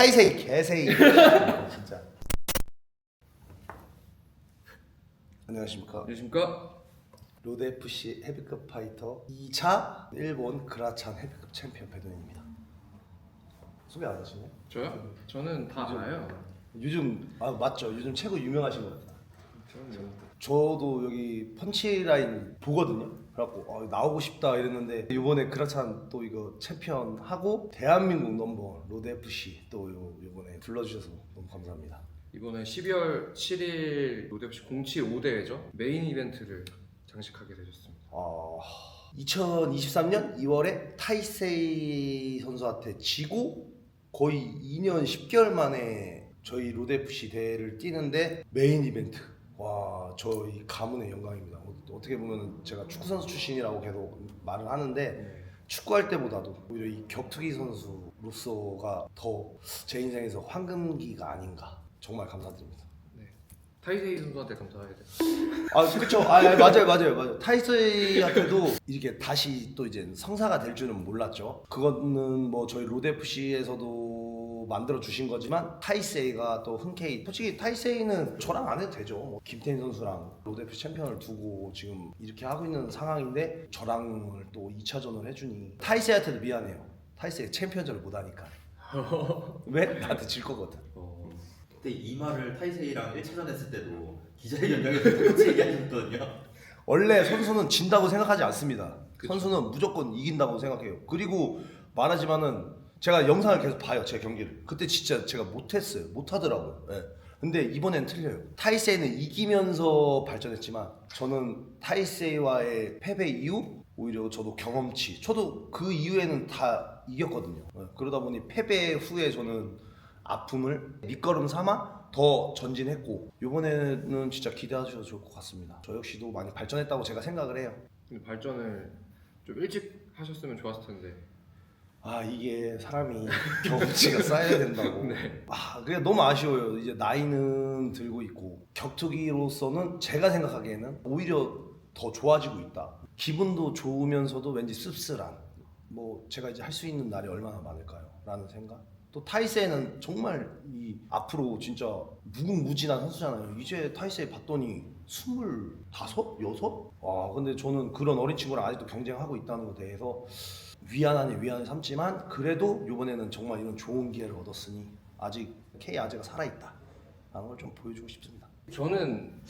타이세이 개세이 진짜 안녕하십니까 안녕하십니까? 로드 FC 헤비급 파이터 2차 일본 그라찬 헤비급 챔피언 배동입니다 소개 안 하시네? 저요? 저는 다 알아요. 요즘 아 맞죠 요즘 최고 유명하신 것 같아요 저는 저도 여기 펀치라인 보거든요. 그래갖고 어, 나오고 싶다 이랬는데 이번에 그라찬 또 이거 챔피언 하고 대한민국 넘버 로드 FC 또 요, 이번에 불러주셔서 너무 감사합니다. 이번에 12월 7일 로데프시 075대회죠. 메인 이벤트를 장식하게 되셨습니다. 아 2023년 2월에 타이세이 선수한테 지고 거의 2년 10개월 만에 저희 FC 대회를 뛰는데 메인 이벤트. 와 저희 가문의 영광입니다. 어, 어떻게 보면 제가 축구 선수 출신이라고 계속 말을 하는데 네. 축구할 때보다도 오히려 이 격투기 선수로서가 더 제 인생에서 황금기가 아닌가 정말 감사드립니다. 타이세이 선수한테 감사해야 돼. 아 그렇죠. 아 아, 맞아요 맞아요 맞아요. 타이스한테도 이렇게 다시 또 이제 성사가 될 줄은 몰랐죠. 그거는 뭐 저희 로드 FC에서도 만들어 주신 거지만 타이세이가 또 흔쾌히 솔직히 타이세이는 저랑 안 해도 되죠. 뭐 김태인 선수랑 FC 챔피언을 두고 지금 이렇게 하고 있는 상황인데 저랑을 또 2차전을 해주니 타이세이한테도 미안해요. 타이세이 챔피언전을 못 하니까. 왜? 나한테 질 거거든. 어, 그때 이 말을 타이세이랑 1차전 했을 때도 기자회견장에서 똑같이 얘기하셨거든요. 원래 선수는 진다고 생각하지 않습니다. 그쵸. 선수는 무조건 이긴다고 생각해요. 그리고 말하지만은 제가 영상을 계속 봐요. 제 경기를. 그때 진짜 제가 못했어요. 못하더라고요. 예. 근데 이번엔 틀려요. 타이세이는 이기면서 발전했지만 저는 타이세이와의 패배 이후 오히려 저도 경험치. 저도 그 이후에는 다 이겼거든요. 예. 그러다 보니 패배 후에 저는 아픔을 밑거름 삼아 더 전진했고 이번에는 진짜 기대하셔도 좋을 것 같습니다. 저 역시도 많이 발전했다고 제가 생각을 해요. 발전을 좀 일찍 하셨으면 좋았을 텐데. 아 이게 사람이 경험치가 쌓여야 된다고. 네. 아 그게 너무 아쉬워요. 이제 나이는 들고 있고 격투기로서는 제가 생각하기에는 오히려 더 좋아지고 있다. 기분도 좋으면서도 왠지 씁쓸한. 뭐 제가 이제 할 수 있는 날이 얼마나 많을까요?라는 생각. 또 타이세는 정말 이 앞으로 진짜 무궁무진한 선수잖아요. 이제 타이세 봤더니 스물다섯, 여섯? 와 근데 저는 그런 어린 친구랑 아직도 경쟁하고 있다는 것에 대해서 위안 아닌 위안을 삼지만 그래도 이번에는 정말 이런 좋은 기회를 얻었으니 아직 K 아재가 살아있다 라는 걸 좀 보여주고 싶습니다 저는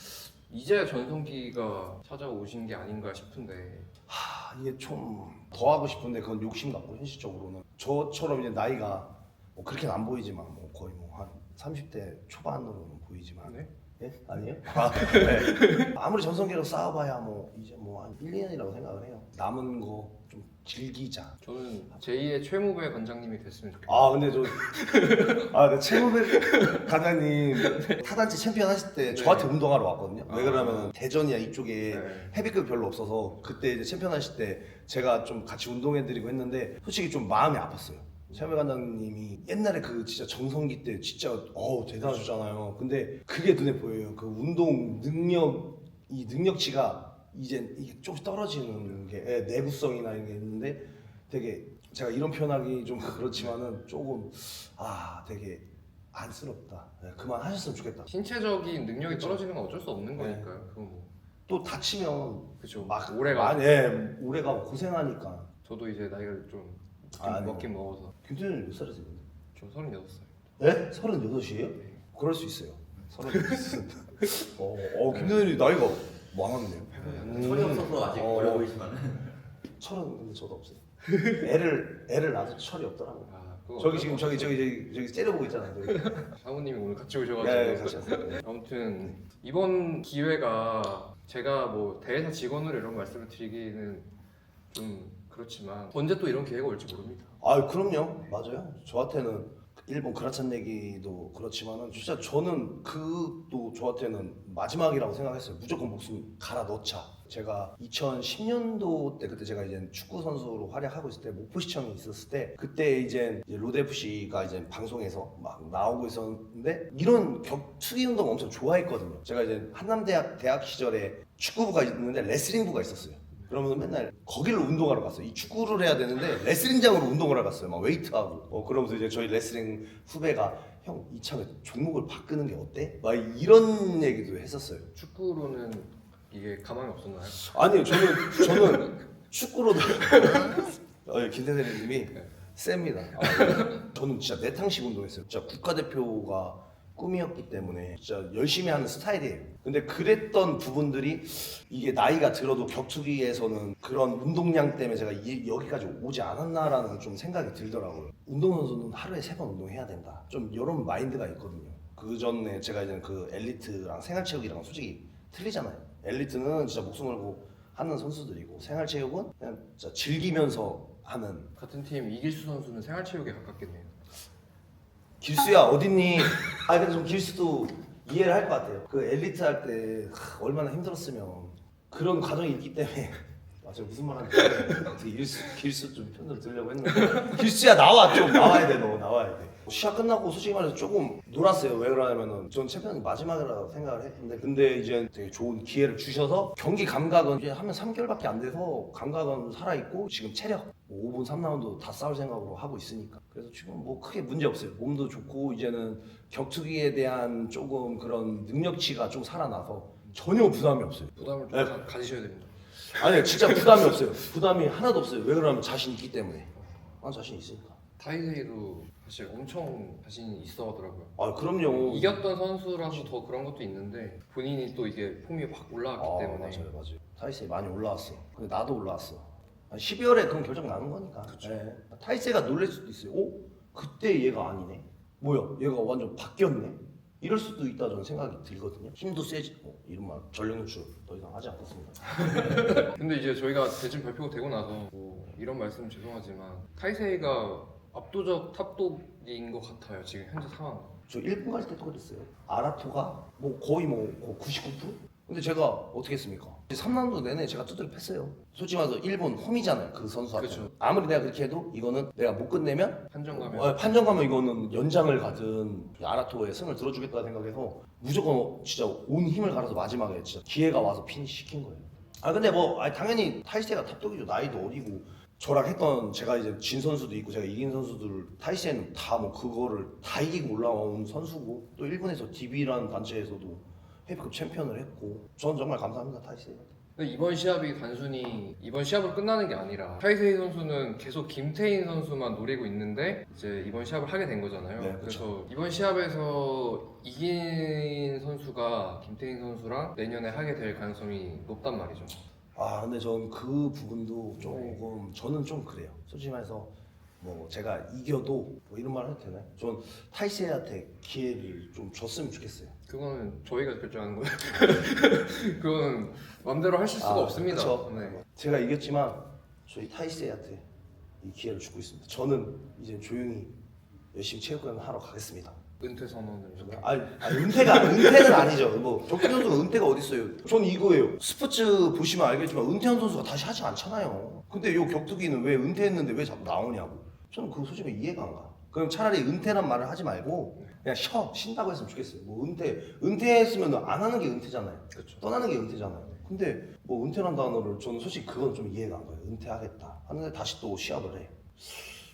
이제야 전성기가 찾아오신 게 아닌가 싶은데. 하 이게 좀 더 하고 싶은데 그건 욕심 같고 현실적으로는 저처럼 이제 나이가 뭐 그렇게는 안 보이지만 뭐 거의 뭐 한 30대 초반으로는 보이지만 네? 예? 아니에요? 아, 네. 아무리 전성기로 싸워봐야 뭐 이제 뭐 한 1, 2년이라고 생각을 해요 남은 거 좀 즐기자 저는 제2의 최무배 관장님이 됐으면 좋겠어요. 아 근데 저 아, 네, 최무백 과장님 타단지 챔피언 하실 때 저한테 운동하러 왔거든요. 왜 그러냐면 대전이야 이쪽에 네. 헤비급 별로 없어서 그때 이제 챔피언 하실 때 제가 좀 같이 운동해드리고 했는데 솔직히 좀 마음이 아팠어요. 최무백 관장님이 옛날에 그 진짜 정성기 때 진짜 어우 대단하셨잖아요. 근데 그게 눈에 보여요. 그 운동 능력 이 능력치가 이제 이게 조금 떨어지는 게 예, 내구성이나 이런 게 있는데 되게 제가 이런 표현하기 좀 그렇지만은 조금 아 되게 안쓰럽다. 네, 그만 하셨으면 좋겠다. 신체적인 능력이 떨어지는 건 어쩔 수 없는 네. 거니까요. 그건 뭐 또 다치면 그쵸. 막 오래가. 많이 예, 오래가고 고생하니까. 저도 이제 나이가 좀 아, 좀 아니요. 먹긴 먹어서 김태현이 몇 살이세요? 근데? 저 36살. 네? 서른여덟이에요? 그럴 수 있어요. 서른여덟. 어, 어 김태현이 나이가 많았네요. 철이 없어서 아직 어. 어려 보이지만은 철은 근데 저도 없어요. 애를 애를 낳아도 철이 없더라고요. 아, 그거 저기 지금 저기 저기 저기 저기 째려보고 있잖아요. 저기. 사모님이 오늘 같이 오셔가지고 네, 같이 왔어요. 네. 아무튼 이번 기회가 제가 뭐 대회사 직원으로 이런 말씀을 드리기는 좀 그렇지만 언제 또 이런 기회가 올지 모릅니다. 아 그럼요 맞아요 저한테는 일본 그라찬 내기도 그렇지만은 진짜 저는 그도 저한테는 마지막이라고 생각했어요. 무조건 목숨 갈아 넣자. 제가 2010년도 때 그때 제가 이제 축구 선수로 활약하고 있을 때 목포 시청에 있었을 때 그때 이제 로드 FC가 이제 방송에서 막 나오고 있었는데 이런 격투기 운동 엄청 좋아했거든요. 제가 이제 한남대학 대학 시절에 축구부가 있는데 레슬링부가 있었어요 그러면 맨날 거기를 운동하러 갔어요. 이 축구를 해야 되는데 레슬링장으로 운동을 하러 갔어요. 막 웨이트하고. 어, 그러면서 이제 저희 레슬링 후배가 형 이참에 종목을 바꾸는 게 어때? 막 이런 얘기도 했었어요. 축구로는 이게 가망이 없었나요? 아니요, 저는 저는 축구로도 어, 김태세님이 셉니다. 아, 저는 진짜 내탕식 운동했어요. 진짜 국가대표가 꿈이었기 때문에 진짜 열심히 하는 스타일이에요. 근데 그랬던 부분들이 이게 나이가 들어도 격투기에서는 그런 운동량 때문에 제가 이- 여기까지 오지 않았나라는 좀 생각이 들더라고요. 운동선수는 하루에 세 번 운동해야 된다. 좀 이런 마인드가 있거든요. 그 전에 제가 이제 그 엘리트랑 생활체육이랑 솔직히 틀리잖아요. 엘리트는 진짜 목숨 걸고 하는 선수들이고 생활체육은 그냥 진짜 즐기면서 하는 같은 팀 이길수 선수는 생활체육에 가깝겠네요. 길수야 어딨니? 아 근데 좀 길수도 이해를 할 것 같아요. 그 엘리트 할 때 얼마나 힘들었으면 그런 과정이 있기 때문에 아 제가 무슨 말 하는지 길수 길수 좀 편으로 들려고 했는데 길수야 나와 좀 나와야 돼 너 나와야 돼. 시합 끝나고 솔직히 말해서 조금 놀았어요. 왜 그러냐면은 전 챔피언이 마지막이라고 생각을 했는데 근데 이제 되게 좋은 기회를 주셔서 경기 감각은 이제 하면 3개월밖에 안 돼서 감각은 살아 있고 지금 체력 뭐 5분 3라운드 다 싸울 생각으로 하고 있으니까 그래서 지금 뭐 크게 문제 없어요. 몸도 좋고 이제는 격투기에 대한 조금 그런 능력치가 좀 살아나서 전혀 부담이 없어요. 부담을 좀 네. 가, 가지셔야 됩니다. 아니 진짜 부담이 없어요. 부담이 하나도 없어요. 왜 그러냐면 자신 있기 때문에. 난 자신 있으니까. 타이세이도 사실 엄청 자신이 있어 하더라고요. 아 그럼요. 이겼던 선수라서 더 그런 것도 있는데 본인이 또 이게 폼이 확 올라왔기 아, 때문에 맞아요, 맞아요. 타이세 많이 올라왔어. 근데 나도 올라왔어. 12월에 그런 결정 나는 거니까. 예. 타이세가 놀랄 수도 있어요. 오, 그때 얘가 아니네. 뭐야, 얘가 완전 바뀌었네. 이럴 수도 있다 저는 생각이 들거든요. 힘도 세지. 어, 이런 말 전력 노출 더 이상 하지 않겠습니다. 근데 이제 저희가 대진 발표가 되고 나서 뭐 이런 말씀 죄송하지만 타이세이가 압도적 탑독인 것 같아요 지금 현재 상황. 저 일본 갈 때도 그랬어요. 아라토가 뭐 거의 뭐 99%? 근데 제가 어떻게 했습니까? 3라운드 내내 제가 두드려 팼어요. 솔직히 말해서 일본 홈이잖아요. 그 선수한테. 그쵸. 아무리 내가 그렇게 해도 이거는 내가 못 끝내면 판정 가면 어, 판정 가면 이거는 연장을 가든 아라토의 승을 들어주겠다 생각해서 무조건 진짜 온 힘을 갈아서 마지막에 진짜 기회가 와서 피니시 시킨 거예요. 아 근데 뭐 아니, 당연히 타이세가 탑독이죠. 나이도 어리고 저랑 했던 제가 이제 진 선수도 있고 제가 이긴 선수들 타이세는 다 뭐 그거를 다 이기고 올라온 선수고 또 일본에서 DB라는 단체에서도 헤비급 챔피언을 했고 저는 정말 감사합니다. 근데 이번 시합이 단순히 이번 시합으로 끝나는 게 아니라 타이세이 선수는 계속 김태인 선수만 노리고 있는데 이제 이번 시합을 하게 된 거잖아요. 네, 그래서 이번 시합에서 이긴 선수가 김태인 선수랑 내년에 하게 될 가능성이 높단 말이죠. 아 근데 저는 그 부분도 조금 저는 좀 그래요. 솔직히 말해서 뭐 제가 이겨도 뭐 이런 말 해도 되나요? 전 타이세한테 기회를 좀 줬으면 좋겠어요. 그거는 저희가 결정하는 거예요. 그거는 마음대로 하실 수가 아, 없습니다. 그쵸. 네. 제가 이겼지만 저희 타이세한테 이 기회를 주고 있습니다. 저는 이제 조용히 열심히 체육관을 하러 가겠습니다. 은퇴 선언을. 아니, 아니 은퇴가 은퇴는 아니죠. 뭐 격투기 선수가 은퇴가 어디 있어요? 전 이거예요. 스포츠 보시면 알겠지만 은퇴한 선수가 다시 하지 않잖아요. 근데 요 격투기는 왜 은퇴했는데 왜 자꾸 나오냐고. 저는 그거 솔직히 이해가 안 가. 그럼 차라리 은퇴란 말을 하지 말고 그냥 쉬어 쉰다고 했으면 좋겠어요. 뭐 은퇴 은퇴했으면 안 하는 게 은퇴잖아요. 그렇죠. 떠나는 게 은퇴잖아요. 근데 뭐 은퇴란 단어를 저는 솔직히 그건 좀 이해가 안 가요. 은퇴하겠다 하는데 다시 또 시합을 해.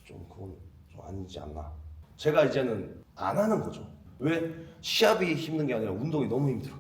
좀 그건 좀 아니지 않나. 제가 이제는 안 하는 거죠. 왜 시합이 힘든 게 아니라 운동이 너무 힘들어.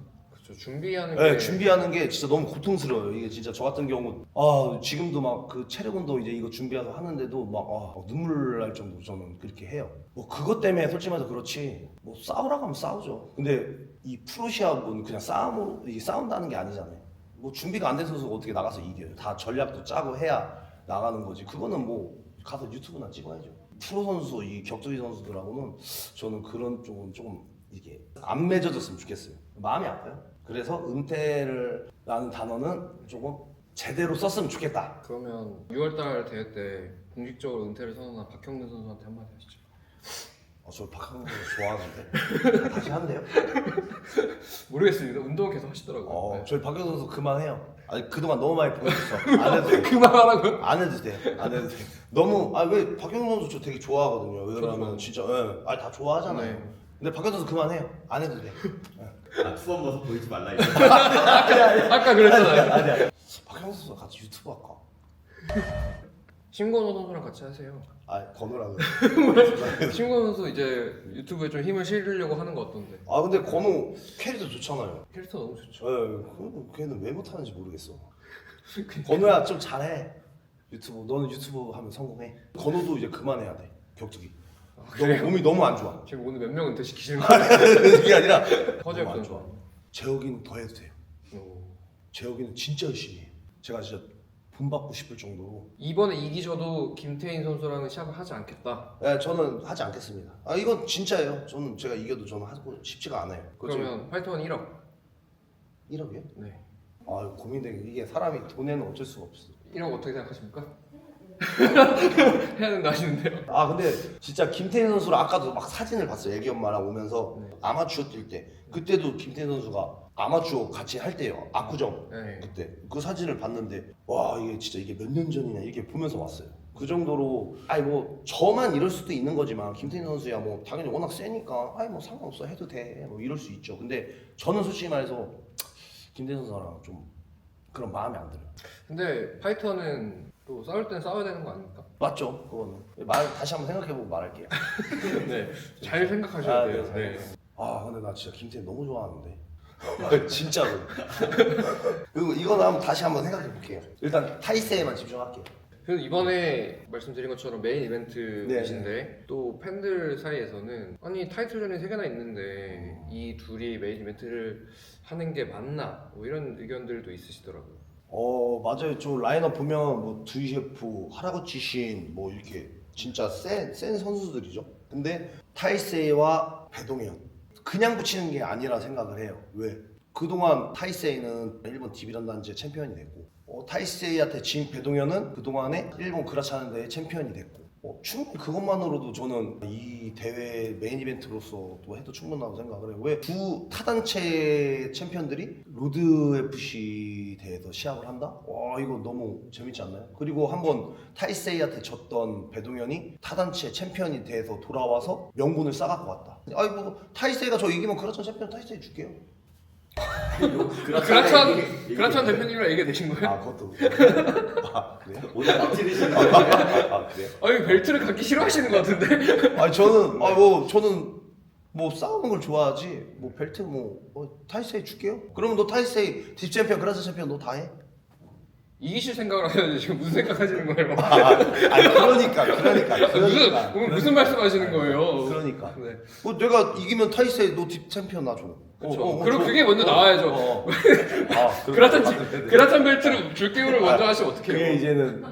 그렇죠. 준비하는 네, 게 준비하는 게 진짜 너무 고통스러워요. 이게 진짜 저 같은 경우 아 지금도 막 그 체력 운동 이제 이거 준비해서 하는데도 막 아, 눈물 날 정도로 저는 그렇게 해요. 뭐 그것 때문에 솔직히 말해서 그렇지 뭐 싸우라고 하면 싸우죠. 근데 이 프로 시합은 그냥 싸움으로 이게 싸운다는 게 아니잖아요. 뭐 준비가 안된 선수가 어떻게 나가서 이겨요? 다 전략도 짜고 해야 나가는 거지. 그거는 뭐 가서 유튜브나 찍어야죠. 프로 선수 이 격투기 선수들하고는 저는 그런 쪽은 조금 이게 안 맺어졌으면 좋겠어요. 마음이 아파요. 그래서 은퇴를 라는 단어는 조금 제대로 썼으면 좋겠다. 그러면 6월달 대회 때 공식적으로 은퇴를 선언한 박형근 선수한테 한마디 하시죠. 어, 저 박항서 좋아하는데 다시 한대요? 모르겠습니다. 운동 계속 하시더라고요. 어, 네. 저희 박효선 선수 그만해요. 아니 그동안 너무 많이 보여줬어. 안 해도 돼. 그만하라고요? 안 해도 돼. 안 해도 돼. 너무 아왜 박효선 선수 저 되게 좋아하거든요. 왜 저도 그러면 좋아해요. 진짜 예. 아니 다 좋아하잖아요. 네. 근데 박현수 그만해요. 안 해도 돼. 아 투원 모습 보이지 말라 이거. 아까 그랬잖아요. 아니야. 박현수 선수 같이 유튜브 할까? 신건호 선수랑 같이 하세요. 아 건우랑. 신건호 선수 이제 유튜브에 좀 힘을 실으려고 하는 거 어떤데? 아 근데 건우 캐릭터 좋잖아요. 캐릭터 너무 좋죠. 에 걔는 왜 못하는지 모르겠어. 건우야 좀 잘해. 유튜브 너는 유튜브 하면 성공해. 건우도 이제 그만해야 돼. 격투기. 너무 몸이 너무 안 좋아. 지금 오늘 몇 명 은퇴시키시는 거예요? 그게 아니라 너무 안. 좋아. 재혁이는 더 해도 돼요. 오. 재혁이는 진짜 열심히 해. 제가 진짜 본받고 싶을 정도로. 이번에 이기셔도 김태인 선수랑은 시합을 하지 않겠다. 네, 저는 하지 않겠습니다. 아 이건 진짜예요. 저는 제가 이겨도 저는 하고 싶지가 않아요. 그러면 화이트원 1억. 1억이요? 네. 아 고민되게 이게 사람이 돈에는 어쩔 수가 없어. 1억 어떻게 생각하십니까? 해야 된다 하시는데요. 아 근데 진짜 김태현 선수를 아까도 막 사진을 봤어요. 애기 엄마랑 오면서 네. 아마추어 뛸 때. 그때도 김태현 선수가 아마추어 같이 할 때요. 압구정. 네. 그때. 그 사진을 봤는데 와 이게 진짜 이게 몇 년 전이냐 이렇게 보면서 왔어요. 그 정도로 아니 뭐 저만 이럴 수도 있는 거지만 김태현 선수야 뭐 당연히 워낙 세니까 아니 뭐 상관없어. 해도 돼 뭐 이럴 수 있죠. 근데 저는 솔직히 말해서 김태현 선수랑 좀 그런 마음이 안 들어요. 근데 파이터는 또 싸울 땐 싸워야 되는 거 아닙니까? 맞죠. 그거는. 말 다시 한번 생각해보고 말할게요. 네. 잘 생각하셔야 아, 돼요. 네, 네. 아 근데 나 진짜 김태현 너무 좋아하는데. 아, 진짜로. 그리고 이거는 한번 다시 한번 생각해 볼게요. 일단 타이세에만 집중할게요. 그래서 이번에 말씀드린 것처럼 메인 이벤트이신데 또 팬들 사이에서는 아니 타이틀전이 세 개나 있는데 이 둘이 메인 이벤트를 하는 게 맞나? 뭐 이런 의견들도 있으시더라고요. 어 맞아요. 좀 라인업 보면 뭐 두이셰프 하라고치 신 뭐 이렇게 진짜 센, 센 선수들이죠. 근데 타이세이와 배동현. 그냥 붙이는 게 아니라 생각을 해요. 왜? 그동안 타이세이는 일본 디비런 단지의 챔피언이 됐고 어, 타이세이한테 진 배동현은 그동안에 일본 그라차는 대회 챔피언이 됐고 어, 충분히 그것만으로도 저는 이 대회 메인 이벤트로서 또 해도 충분하다고 생각을 해요. 왜 두 타단체 챔피언들이 로드 FC 대회에서 시합을 한다? 와 이거 너무 재밌지 않나요? 그리고 한번 타이세이한테 졌던 배동현이 타단체 챔피언이 돼서 돌아와서 명분을 쌓아갖고 왔다. 아이 뭐 타이세이가 저 이기면 그라차 챔피언 타이세이 줄게요. 그라찬 그라찬 대표님이랑 얘기 되신 거예요? 아 그것도 아 그래요? 오늘 막 지르시는 거. 아 그래요? 아니 벨트를 갖기 싫어하시는 것 같은데? 아니 저는 아뭐 저는 뭐 싸우는 걸 좋아하지 뭐 벨트 뭐 어, 타이세이 줄게요. 그러면 너 타이세이 딥 챔피언 그라스 챔피언 너 다 해? 이기실 생각을 하셔야지 지금 무슨 생각하시는 거예요? 아, 아니 그러니까 그러니까 무슨 그러니까 오늘 무슨 말씀하시는 거예요? 그러니까 네. 뭐 내가 이기면 너딥 챔피언 나 줘. 그쵸. 그럼 그게 먼저 나와야죠. 어, 어. 아, 그렇게 그라탄 맞는데, 네. 그라탄 벨트를 줄게요를 먼저 하시면 그게 어떡해요? 이제는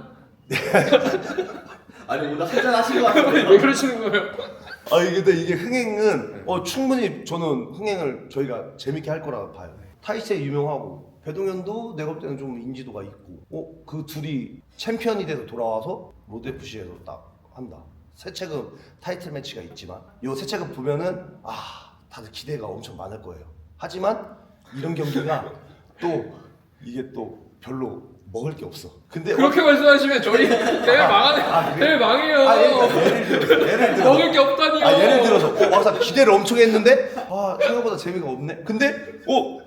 아니 오늘 한잔 하신 거 같은데. 왜 그러시는 거예요? 아 이게 근데 이게 흥행은 어 충분히 저는 흥행을 저희가 재밌게 할 거라고 봐요. 타이세이 유명하고 배동현도 내가 볼 때는 좀 인지도가 있고 어 그 둘이 챔피언이 돼서 돌아와서 로드 FC에서 딱 한다. 세체급 타이틀 매치가 있지만 요 세체급 보면은 아 다들 기대가 엄청 많을 거예요. 하지만 이런 경기가 또 이게 또 별로 먹을 게 없어. 근데 그렇게 말씀하시면 저희 대회 망하네. 대회 망해요. 아, 예를 들어 예를 들어 먹을 게 없다니요. 아 예를 들어서 어, 막상 기대를 엄청 했는데 아 생각보다 재미가 없네. 근데 어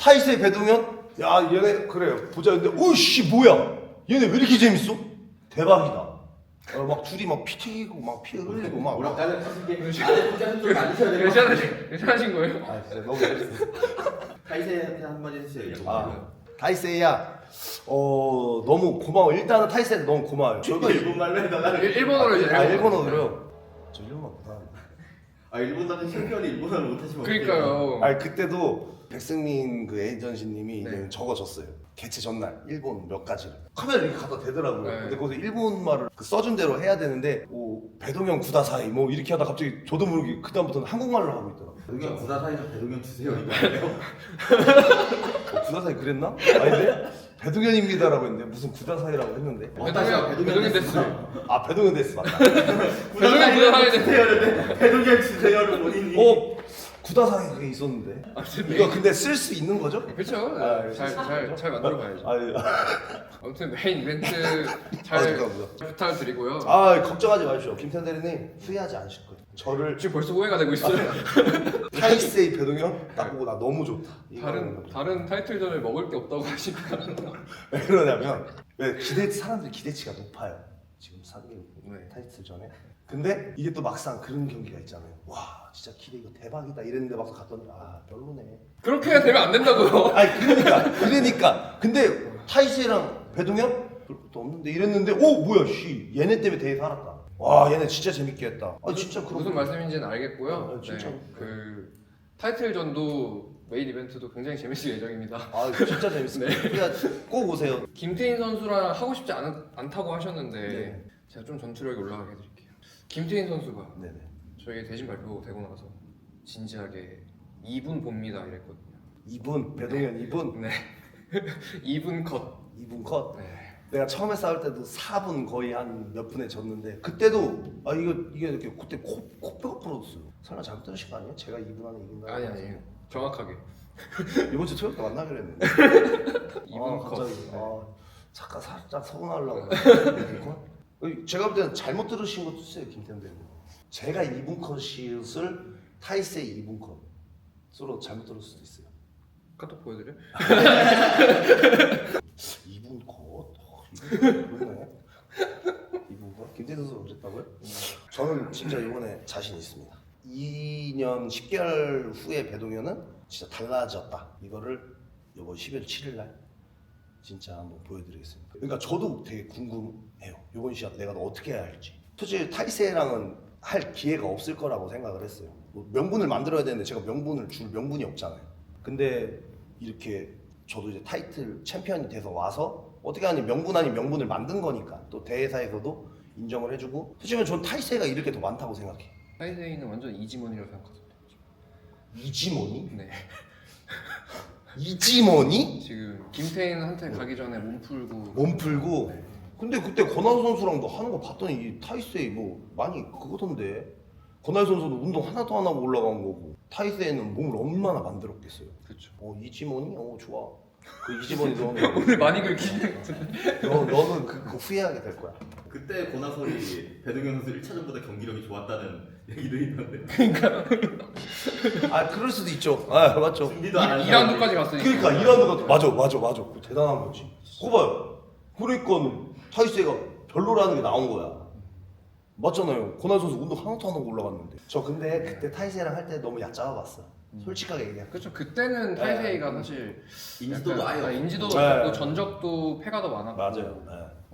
타이스의 배동현 야 얘네 그래요 보자 근데 오씨 뭐야 얘네 왜 이렇게 재밌어? 대박이다. 어, 막 둘이 막피 튀기고 막 피 흘리고 막. 뭐라 게좀 많으셔야 돼요. 괜찮으신 괜찮으신 거예요? 아 진짜 너무 재밌어. 타이세한테 한마디 해주세요. 아 타이세이야 어 너무 고마워. 일단은 타이세이 너무 고마워요. 저거 일본 말로 해달라는. 일- 일본어로 이제 아 일본어로요. 저 일본어 못하는데. 아 일본 나라 챔피언이 일본어를 못하시면 그러니까요. 아니 그때도 백승민 그 에이전시님이 네. 이제 적어줬어요. 개최 전날 일본 몇 가지를 카메라 이렇게 갖다 대더라고요. 네. 근데 거기서 일본 말을 그 써준 대로 해야 되는데 뭐 배동현 구다사이 뭐 이렇게 하다 갑자기 저도 모르게 그 다음부터는 한국말로 하고 있더라고요. 배동현 구다사이가 배동현 주세요 이거 아니에요? 어, 구다사이 그랬나? 아닌데 배동현입니다라고 했는데 무슨 구다사이라고 했는데 어, 다시 배동현 배동현 데스. 아 배동현 데스 맞다. 배동현 구다사이. 주세요는데 배동현 주세요를 본인이. 어 구다사에 그게 있었는데 아무튼 이거 근데 쓸 수 있는 거죠? 그렇죠. 아, 잘 잘 잘 만들어 봐야죠. 아니, 아무튼 메인 이벤트 아, 잘 죄송합니다. 부탁드리고요. 아 걱정하지 마십시오 김태현 대리님 후회하지 않으실 거예요 저를 지금 벌써 오해가 되고 있어요. 타이세이 배동형? 딱 보고 나 너무 좋다. 다른 이거는 다른 타이틀전을 먹을 게 없다고 하시니까. 왜 그러냐면 왜 기대 사람들이 기대치가 높아요. 지금 상계 네. 타이틀 전에. 근데 이게 또 막상 그런 경기가 있잖아요. 와 진짜 기대 이거 대박이다. 이랬는데 막상 갔더니 아 별로네. 그렇게 되면 안 된다고요. 아니 그러니까 그러니까. 근데 타이세이랑 배동현 별것도 없는데 이랬는데 오 뭐야 씨. 얘네 때문에 대회 살았다 와 얘네 진짜 재밌게 했다 아 진짜 그런 무슨 말씀인지는 알겠고요. 아, 진짜. 네, 그 타이틀전도 메인 이벤트도 굉장히 재밌을 예정입니다. 아 진짜 재밌습니다 그러니까 꼭 오세요 김태인 선수랑 하고 싶지 않, 않다고 하셨는데 네. 제가 좀 전투력이 올라가게 해드릴게요. 김태인 선수가 네네 저희 대신 발표되고 나서 진지하게 2분 봅니다 이랬거든요. 2분 배동현 2분 네. 2분 컷. 2분 컷 네. 내가 처음에 싸울 때도 4분 거의 한 몇 분에 졌는데 그때도 아 이거 이게 이렇게 그때 코 코 뼈가 부러졌어요. 설마 잘못 들으신 거 아니에요? 제가 2분 안에 이긴다. 아니 아니 정확하게 이번 주 토요일 때 만나기로 했는데. 2분 아, 컷. 갑자기 네. 아 잠깐 살짝 서운하려고. 그러네. 제가 볼 때는 잘못 들으신 것도 있어요 김태현 대님. 제가 2분 컷을 타이스의 2분 컷으로 잘못 들을 수도 있어요. 카톡 보여드려? 2분 컷? 어, 그러네. 2분 컷? 김태현 선수 그랬다고요? 저는 진짜 이번에 자신 있습니다. 2년 10개월 후에 배동현은 진짜 달라졌다. 이거를 이번 12월 7일 날 진짜 한번 보여드리겠습니다. 그러니까 저도 되게 궁금해요. 이번 시합 내가 어떻게 해야 할지. 솔직히 타이세랑은 할 기회가 없을 거라고 생각을 했어요. 뭐 명분을 만들어야 되는데 제가 명분을 줄 명분이 없잖아요. 근데 이렇게 저도 이제 타이틀 챔피언이 돼서 와서 어떻게 하니 명분 아닌 명분을 만든 거니까 또 대회사에서도 인정을 해주고 솔직히 전 타이세가 이렇게 더 많다고 생각해. 타이세이는 완전 이지몬이라고 생각하거든요. 이지모니? 네. 이지모니? 지금 김태인한테 가기 전에 몸 풀고 몸 풀고 네. 근데 그때 권하수 선수랑 너 하는 거 봤더니 이 타이스에 뭐 많이 그거던데 권하수 선수도 운동 하나도 안 하고 올라간 거고 타이스에는 몸을 얼마나 만들었겠어요 그렇죠. 어 이지모니? 어 좋아 그 이지모니 너는 오늘 많이 같은데. 너, 너는 그, 그 후회하게 될 거야. 그때 고나솔이 배동현 선수 1차전보다 경기력이 좋았다는 얘기도 있던데. 아 그럴 수도 있죠. 아 맞죠. 승리도 안 하는 2라운드까지 갔으니까. 그러니까 2라운드가 맞아 맞아 맞아. 그 대단한 거지. 그거 봐요. 그러니까 타이스가 별로라는 게 나온 거야. 맞잖아요. 고날 선수 운동 하나도 안 하고 올라갔는데. 저 근데 그때 타이세랑 할 때 너무 얕잡아 봤어 솔직하게 얘기해 그렇죠. 그때는 타이세이가 사실 인지도도 약간- 아예 아, 없고. 인지도도 네. 없고 전적도 패가 더 많았고. 맞아요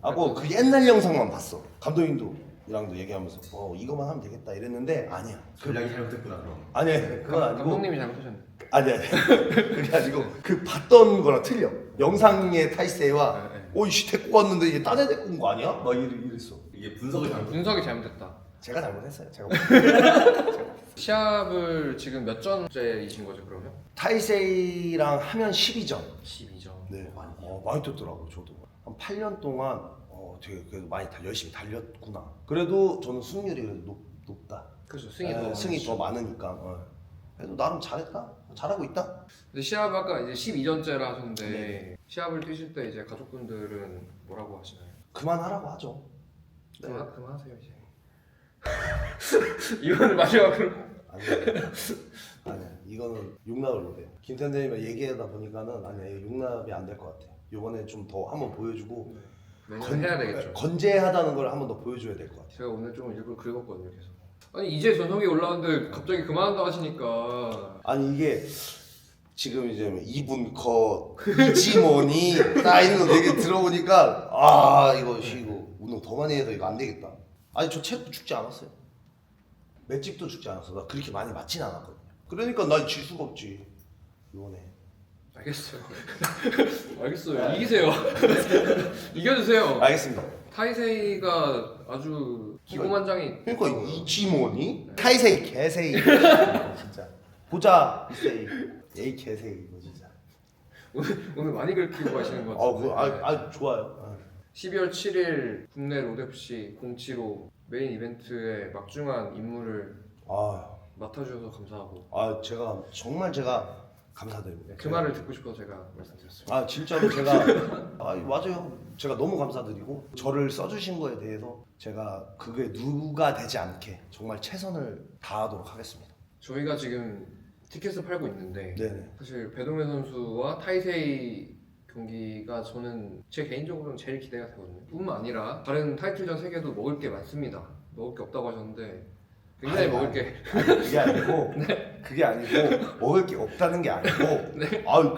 아고 그 옛날 영상만 봤어 감독님도 이랑도 얘기하면서 어 이거만 하면 되겠다 이랬는데 아니야 그, 전략이 잘못됐구나 그럼 아니야 그건 아니고 감독님이 잘못하셨네. 아니 아니 그게 아니고 그 봤던 거랑 틀려 영상의 타이세와 네, 네. 오이씨 데리고 왔는데 얘 딴애 데리고 온 거 아니야? 막 이랬, 이랬어 이게 분석을 잘못 분석이 잘못됐다. 제가 잘못했어요 제가 시합을 지금 몇 전째이신 거죠 그러면? 타이세이랑 하면 12점 12점. 네 어, 많이 뛰었더라고 저도 한 8년 동안 어, 되게 그래도 많이 달, 열심히 달렸구나 그래도 저는 승률이 그래도 높, 높다 그렇죠. 승이 네, 더 승이 더 많으시죠. 많으니까 어. 그래도 나름 잘했다 잘하고 있다 근데 시합 아까 이제 12전째라 하셨는데 네. 시합을 뛰실 때 이제 가족분들은 뭐라고 하시나요? 그만하라고 하죠 네. 그만 그만하세요 이제. 이거는 마지막으로. 아니 아니 이거는 용납을 못해요 김태현님이 얘기하다 보니까는 아니 용납이 안 될 것 같아요 이번에 좀 더 한번 보여주고 매년 해야 되겠죠. 건재하다는 걸 한번 더 보여줘야 될 것 같아요 제가 오늘 좀 일부러 긁었거든요 계속. 아니 이제 전성기 올라왔는데 갑자기 그만한다 하시니까. 아니 이게 지금 이제 2분 컷 이지몬이 쌓이는 거 되게 들어보니까 아 이거 쉬고 운동 더 많이 해서 이거 안 되겠다 아니 저 체력도 죽지 않았어요 맷집도 죽지 않았어 나 그렇게 많이 맞진 않았거든요 그러니까 난질 수가 없지 이번에 알겠어요. 알겠어요. 이기세요. 이겨주세요. 알겠습니다 타이세이가 아주 기고만장이. 그러니까 이지몬이 타이세이 개세이 진짜 보자 이세이 에이 개세이 이거 진짜 오늘 오늘 많이 긁히고 가시는 것 아, 같은데. 그, 아, 아 좋아요 아. 12월 7일 국내 로뎁시 075 메인 이벤트의 막중한 임무를 아 맡아주셔서 감사하고 아 제가 정말 제가 감사드립니다. 그 말을 듣고 싶어서 제가 말씀드렸습니다. 아 진짜로 제가 아 맞아요. 제가 너무 감사드리고 저를 써주신 거에 대해서 제가 그게 누가 되지 않게 정말 최선을 다하도록 하겠습니다. 저희가 지금 티켓을 팔고 있는데 네네. 사실 배동현 선수와 타이세이 경기가 저는 제 개인적으로는 제일 기대가 되거든요. 뿐만 아니라 다른 타이틀전 세계도 먹을 게 많습니다. 먹을 게 없다고 하셨는데 굉장히 아니, 먹을 게 아니, 그게 아니고 그게 아니고 먹을 게 없다는 게 아니고 아유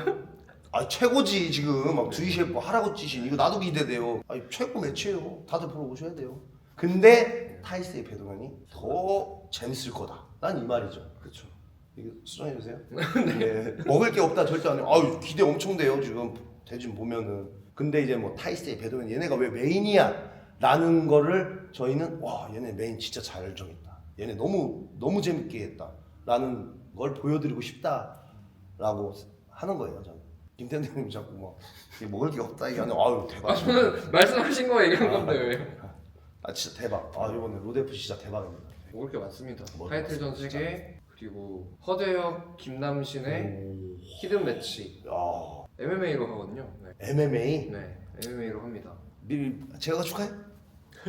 아 최고지 지금 막 주희 셰프 하라고 찌신 이거 나도 기대돼요. 아 최고 매치예요. 다들 보러 오셔야 돼요. 근데 타이스의 배동현이 더 재밌을 거다. 난 이 말이죠. 그렇죠. 이거 수정해 주세요. 네. 먹을 게 없다 절대 아니에요. 아유 기대 엄청 돼요 지금 대진 보면은. 근데 이제 뭐 타이스의 배동현 얘네가 왜 메인이야? 라는 거를 저희는 와 얘네 메인 진짜 잘 정했다. 얘네 너무 너무 재밌게 했다. 라는 걸 보여드리고 싶다라고 하는 거예요 저는. 김태현님 자꾸 뭐 먹을 게 없다 아니라 아유 대박. 아 저는 말씀하신 거 얘기한 건데 왜? 아 진짜 대박. 아 이번에 로데프 진짜 대박입니다. 먹을 게 많습니다. 먹을 게 타이틀전 많습니다, 세계 그리고 허대혁 김남신의 오. 히든 매치 야 MMA로 하거든요. 네, MMA 네 MMA로 합니다. 미 제가 축하해?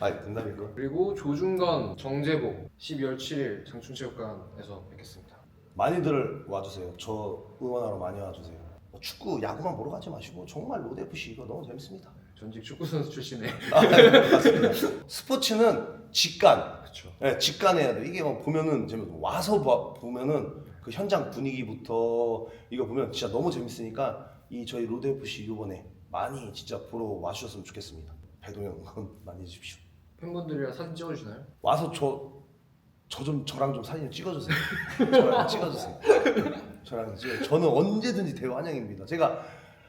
아 농담이고. 그리고 조중건 정재복 12월 7일 장춘체육관에서 뵙겠습니다. 많이들 와주세요. 저 응원하러 많이 와주세요. 뭐 축구, 야구만 보러 가지 마시고 정말 로드 FC 이거 너무 재밌습니다. 전직 축구 선수 출신의 아, 네, 맞습니다. 스포츠는 직관, 그렇죠. 네, 직관해야 돼. 이게 뭐 보면은 재밌 와서 봐- 보면은 그 현장 분위기부터 이거 보면 진짜 너무 재밌으니까 이 저희 로드 FC 이번에 많이 진짜 보러 와주셨으면 좋겠습니다. 배동현 많이 해주십시오. 팬분들이랑 사진 찍어주시나요? 와서 저 저 좀 저랑 좀 사진 찍어주세요. 저랑 찍어주세요. 저랑 찍어. 저는 언제든지 대화 환영입니다. 제가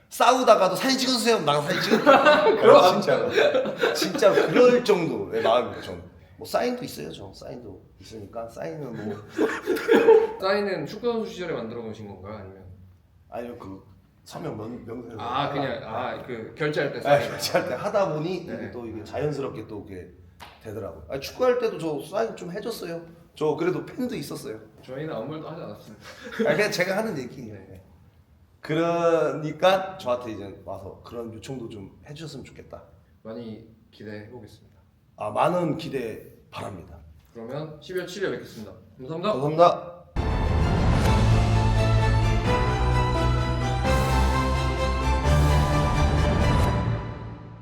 싸우다가도 사진 찍어주세요. 나가 사진 찍을게요. 그럼 진짜 진짜 그럴 정도의 마음입니다. 저는 뭐 사인도 있어요. 저 사인도 있으니까 사인은 뭐 사인은 축구 선수 시절에 만들어 놓으신 건가요? 아니면 아니요 그 서명 명 명세를 아 그냥 아 그 결제할 때 아, 사인. 할때 하다 보니 네. 이게 또 이게 자연스럽게 또 이게 되더라고요. 아니, 축구할 때도 저 사인 좀 해줬어요. 저 그래도 팬도 있었어요. 저희는 아무 말도 하지 않았습니다. 아, 그냥 제가 하는 얘기예요. 네. 그러니까 저한테 이제 와서 그런 요청도 좀 해주셨으면 좋겠다. 많이 기대해 보겠습니다. 아 많은 기대 바랍니다. 그러면 12월 7일에 뵙겠습니다. 감사합니다. 감사합니다.